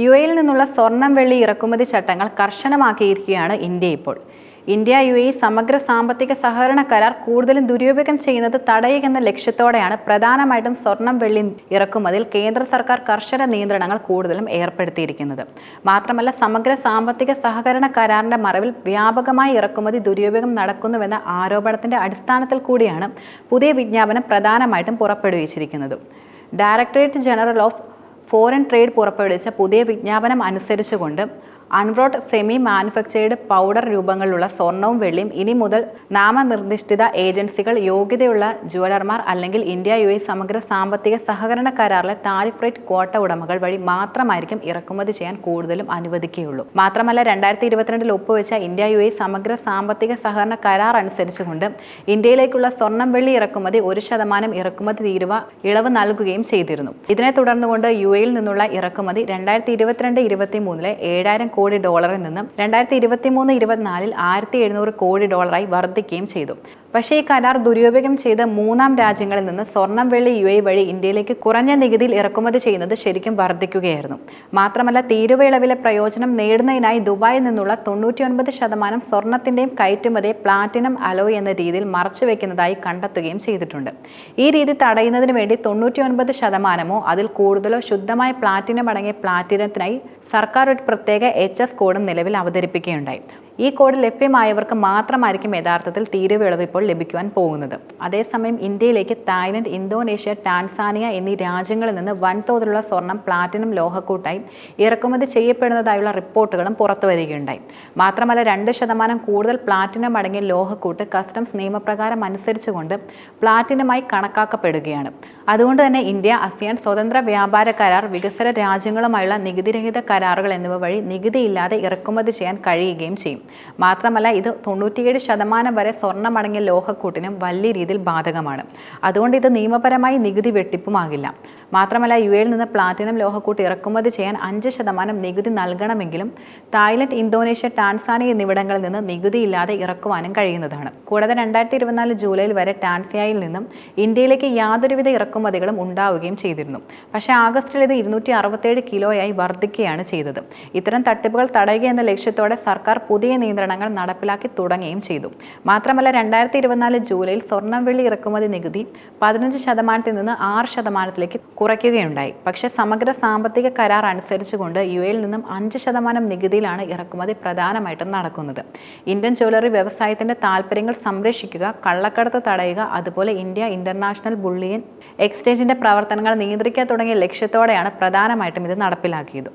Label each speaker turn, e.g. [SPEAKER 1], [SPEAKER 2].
[SPEAKER 1] U എയിൽ നിന്നുള്ള സ്വർണം വെള്ളി ഇറക്കുമതി ചട്ടങ്ങൾ കർശനമാക്കിയിരിക്കുകയാണ് ഇന്ത്യ ഇപ്പോൾ. ഇന്ത്യ യു എ സമഗ്ര സാമ്പത്തിക സഹകരണ കരാർ കൂടുതലും ദുരുപയോഗം ചെയ്യുന്നത് തടയുകയെന്ന ലക്ഷ്യത്തോടെയാണ് പ്രധാനമായിട്ടും സ്വർണം വെള്ളി ഇറക്കുമതിൽ കേന്ദ്ര സർക്കാർ കർശന നിയന്ത്രണങ്ങൾ കൂടുതലും ഏർപ്പെടുത്തിയിരിക്കുന്നത്. മാത്രമല്ല സമഗ്ര സാമ്പത്തിക സഹകരണ കരാറിന്റെ മറവിൽ വ്യാപകമായി ഇറക്കുമതി ദുരുപയോഗം നടക്കുന്നുവെന്ന ആരോപണത്തിന്റെ അടിസ്ഥാനത്തിൽ കൂടിയാണ് പുതിയ വിജ്ഞാപനം പ്രധാനമായിട്ടും പുറപ്പെടുവിച്ചിരിക്കുന്നത്. Directorate general of foreign trade പുറപ്പെടുവിച്ച പുതിയ വിജ്ഞാപനം അനുസരിച്ചുകൊണ്ട് അൺറോട്ട് സെമി മാനുഫാക്ചേർഡ് പൗഡർ രൂപങ്ങളിലുള്ള സ്വർണവും വെള്ളിയും ഇനി മുതൽ നാമനിർദ്ദിഷ്ട ഏജൻസികൾ യോഗ്യതയുള്ള ജുവലർമാർ അല്ലെങ്കിൽ ഇന്ത്യ യു എ സമഗ്ര സാമ്പത്തിക സഹകരണ കരാറിലെ താരിഫ് റേറ്റ് ക്വാട്ട ഉടമകൾ വഴി മാത്രമായിരിക്കും ഇറക്കുമതി ചെയ്യാൻ കൂടുതലും അനുവദിക്കുകയുള്ളൂ. മാത്രമല്ല രണ്ടായിരത്തി ഇരുപത്തിരണ്ടിൽ ഒപ്പുവെച്ച ഇന്ത്യ യു എ സമഗ്ര സാമ്പത്തിക സഹകരണ കരാർ അനുസരിച്ചുകൊണ്ട് ഇന്ത്യയിലേക്കുള്ള സ്വർണം വെള്ളി ഇറക്കുമതി ഒരു ശതമാനം ഇറക്കുമതി തീരുവ ഇളവ് നൽകുകയും ചെയ്തിരുന്നു. ഇതിനെ തുടർന്നുകൊണ്ട് യു എയിൽ നിന്നുള്ള ഇറക്കുമതി രണ്ടായിരത്തി ഇരുപത്തിരണ്ട് ഇരുപത്തി മൂന്നിലെ ഏഴായിരം കോടി ഡോളറിൽ നിന്നും രണ്ടായിരത്തി ഇരുപത്തി മൂന്ന് ഇരുപത്തിനാലിൽ ആയിരത്തി എഴുന്നൂറ് കോടി ഡോളറായി വർദ്ധിക്കുകയും ചെയ്തു. പക്ഷേ ഈ കരാർ ദുരുപയോഗം ചെയ്ത് മൂന്നാം രാജ്യങ്ങളിൽ നിന്ന് സ്വർണം വെള്ളി യു എ വഴി ഇന്ത്യയിലേക്ക് കുറഞ്ഞ നികുതിയിൽ ഇറക്കുമതി ചെയ്യുന്നത് ശരിക്കും വർദ്ധിക്കുകയായിരുന്നു. മാത്രമല്ല തീരുവയിളവിലെ പ്രയോജനം നേടുന്നതിനായി ദുബായിൽ നിന്നുള്ള തൊണ്ണൂറ്റിയൊൻപത് ശതമാനം സ്വർണത്തിന്റെയും കയറ്റുമതിയെ പ്ലാറ്റിനം അലോയ് എന്ന രീതിയിൽ മറച്ചുവെക്കുന്നതായി കണ്ടെത്തുകയും ചെയ്തിട്ടുണ്ട്. ഈ രീതി തടയുന്നതിന് വേണ്ടി തൊണ്ണൂറ്റിയൊൻപത് ശതമാനമോ അതിൽ കൂടുതലോ ശുദ്ധമായ പ്ലാറ്റിനം അടങ്ങിയ പ്ലാറ്റിനത്തിനായി സർക്കാർ ഒരു പ്രത്യേക എച്ച് എസ് കോഡും നിലവിൽ അവതരിപ്പിക്കുകയുണ്ടായി. ഈ കോഡ് ലഭ്യമായവർക്ക് മാത്രമായിരിക്കും യഥാർത്ഥത്തിൽ തീരുവ ഇളവ് ഇപ്പോൾ ലഭിക്കുവാൻ പോകുന്നത്. അതേസമയം ഇന്ത്യയിലേക്ക് തായ്ലൻഡ് ഇന്തോനേഷ്യ ടാൻസാനിയ എന്നീ രാജ്യങ്ങളിൽ നിന്ന് വൻതോതിലുള്ള സ്വർണം പ്ലാറ്റിനം ലോഹക്കൂട്ടായി ഇറക്കുമതി ചെയ്യപ്പെടുന്നതായുള്ള റിപ്പോർട്ടുകളും പുറത്തു വരികയുണ്ടായി. മാത്രമല്ല രണ്ട് ശതമാനം കൂടുതൽ പ്ലാറ്റിനം അടങ്ങിയ ലോഹക്കൂട്ട് കസ്റ്റംസ് നിയമപ്രകാരം അനുസരിച്ചുകൊണ്ട് പ്ലാറ്റിനമായി കണക്കാക്കപ്പെടുകയാണ്. അതുകൊണ്ട് തന്നെ ഇന്ത്യ അസിയാൻ സ്വതന്ത്ര വ്യാപാര കരാർ വികസന രാജ്യങ്ങളുമായുള്ള നികുതിരഹിത കരാറുകൾ എന്നിവ വഴി നികുതിയില്ലാതെ ഇറക്കുമതി ചെയ്യാൻ കഴിയുകയും ചെയ്യും. മാത്രമല്ല ഇത് തൊണ്ണൂറ്റിയേഴ് ശതമാനം വരെ സ്വർണമടങ്ങിയ ലോഹക്കൂട്ടിനും വലിയ രീതിയിൽ ബാധകമാണ്. അതുകൊണ്ട് ഇത് നിയമപരമായി നികുതി വെട്ടിപ്പുമാകില്ല. മാത്രമല്ല യു എയിൽ നിന്ന് പ്ലാറ്റിനം ലോഹക്കൂട്ട് ഇറക്കുമതി ചെയ്യാൻ അഞ്ച് ശതമാനം നികുതി നൽകണമെങ്കിലും തായ്ലൻഡ് ഇന്തോനേഷ്യ ടാൻസാനിയ എന്നിവിടങ്ങളിൽ നിന്ന് നികുതിയില്ലാതെ ഇറക്കുവാനും കഴിയുന്നതാണ്. കൂടാതെ രണ്ടായിരത്തി ഇരുപത്തിനാല് ജൂലൈയിൽ വരെ ടാൻസിയയിൽ നിന്നും ഇന്ത്യയിലേക്ക് യാതൊരുവിധ ഇറക്കുമതികളും ഉണ്ടാവുകയും ചെയ്തിരുന്നു. പക്ഷേ ആഗസ്റ്റിൽ ഇത് ഇരുന്നൂറ്റി അറുപത്തേഴ് കിലോയായി വർദ്ധിക്കുകയാണ് ചെയ്തത്. ഇത്തരം തട്ടിപ്പുകൾ തടയുക എന്ന ലക്ഷ്യത്തോടെ സർക്കാർ പുതിയ നിയന്ത്രണങ്ങൾ നടപ്പിലാക്കി തുടങ്ങുകയും ചെയ്തു. മാത്രമല്ല രണ്ടായിരത്തി ഇരുപത്തിനാല് ജൂലൈയിൽ സ്വർണം വെള്ളി ഇറക്കുമതി നികുതി പതിനഞ്ച് ശതമാനത്തിൽ നിന്ന് ആറ് ശതമാനത്തിലേക്ക് കുറയ്ക്കുകയുണ്ടായി. പക്ഷേ സമഗ്ര സാമ്പത്തിക കരാർ അനുസരിച്ചുകൊണ്ട് യു എയിൽ നിന്നും അഞ്ച് ശതമാനം നികുതിയിലാണ് ഇറക്കുമതി പ്രധാനമായിട്ടും നടക്കുന്നത്. ഇന്ത്യൻ ജ്വല്ലറി വ്യവസായത്തിന്റെ താൽപ്പര്യങ്ങൾ സംരക്ഷിക്കുക കള്ളക്കടത്ത് തടയുക അതുപോലെ ഇന്ത്യ ഇന്റർനാഷണൽ ബുള്ളിയൻ എക്സ്ചേഞ്ചിന്റെ പ്രവർത്തനങ്ങൾ നിയന്ത്രിക്കാൻ തുടങ്ങിയ ലക്ഷ്യത്തോടെയാണ് പ്രധാനമായിട്ടും ഇത് നടപ്പിലാക്കിയത്.